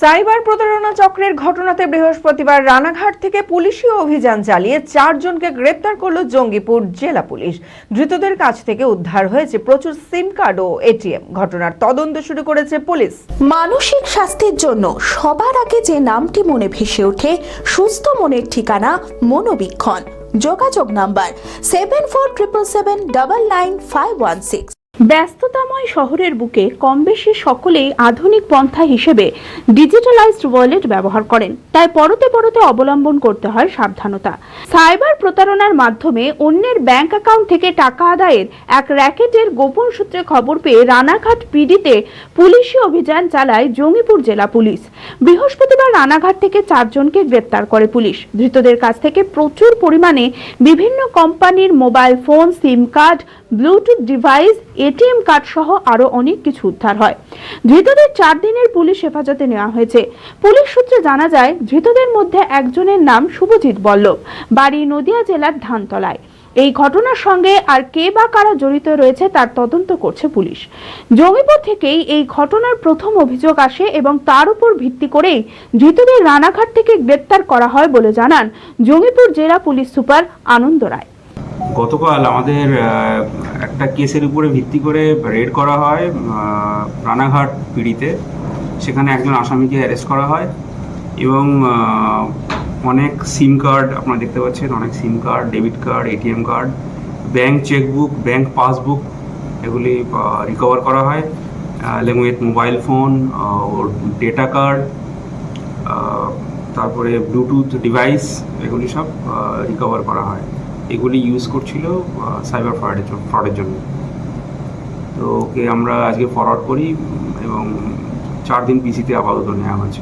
Cyber প্রতারণা চক্রের ঘটনাতে বৃহস্পতিবার রানাঘাট থেকে পুলিশি অভিযান চালিয়ে চারজনকে গ্রেপ্তার করল জঙ্গিপুর জেলা পুলিশ। ধৃতদের কাছ থেকে উদ্ধার হয়েছে প্রচুর সিম কার্ড ও এটিএম। ঘটনার তদন্ত শুরু করেছে পুলিশ। মানসিক স্বাস্থ্যের জন্য সবার আগে যে নামটি মনে ভেসে ওঠে, সুস্থ মনের ঠিকানা মনোবীক্ষণ। যোগাযোগ number seven four triple seven double nine five one six ব্যস্ততাময় শহরের বুকে কম বেশি সকলেই আধুনিক পন্থা হিসেবে ডিজিটালাইজড ওয়ালেট ব্যবহার করেন। তাই পরতে পরতে অবলম্বন করতে হয় সাবধানতা। সাইবার প্রতারণার মাধ্যমে অন্যের ব্যাংক অ্যাকাউন্ট থেকে টাকা আদায়ের এক র্যাকেটের গোপন সূত্রে খবর পেয়ে রানাঘাট পিডিতে পুলিশি অভিযান চালায় জঙ্গিপুর জেলা পুলিশ। বৃহস্পতিবার রানাঘাট থেকে চারজনকে গ্রেপ্তার করে পুলিশ। ধৃতদের কাছ থেকে প্রচুর পরিমাণে বিভিন্ন কোম্পানির mobile phone, sim card, bluetooth device ATM card সহ আরও অনেক কিছু উদ্ধার হয়। ধৃতদের চার দিনের পুলিশ হেফাজতে নেওয়া হয়েছে। পুলিশ সূত্রে জানা যায়, ধৃতদের মধ্যে একজনের নাম শুভজিৎ বল্লভ, বাড়ি নদিয়া জেলার ধানতলায়। এই ঘটনার সঙ্গে আর কে বা কারা জড়িত রয়েছে তার তদন্ত করছে পুলিশ। জঙ্গিপুর থেকেই এই ঘটনার প্রথম অভিযোগ আসে এবং তার উপর ভিত্তি করেই ধৃতদের রানাঘাট থেকে গ্রেপ্তার করা হয় বলে জানান জঙ্গিপুর জেলা পুলিশ সুপার আনন্দ রায়। গতকাল আমাদের একটা কেসের উপরে ভিত্তি করে রেড করা হয় রানাঘাট পিড়িতে। সেখানে একজন আসামিকে অ্যারেস্ট করা হয় এবং অনেক সিম কার্ড আপনারা দেখতে পাচ্ছেন, অনেক sim card debit card ATM card bank chequebook bank passbook এগুলি রিকভার করা হয় with mobile phone or data card তারপরে ব্লুটুথ ডিভাইস এগুলি সব রিকভার করা হয়। এগুলি ইউজ করছিল সাইবার ফ্রডের ফ্রডের জন্য। তো ওকে আমরা আজকে ফরওয়ার্ড করি এবং চার দিন পিসিতে আপাতত নেওয়া হয়েছে।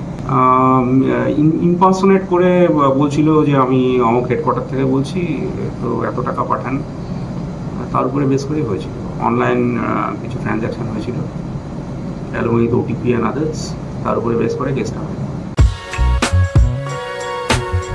ইম্পার্সোনেট করে বলছিল যে আমি অমুক হেডকোয়ার্টার থেকে বলছি, তো এত টাকা পাঠান। তার উপরে বেস করেই হয়েছিল। অনলাইন কিছু ট্রানজ্যাকশন হয়েছিল। Along with OTP and others তার উপরে বেস করে কেসটা হয়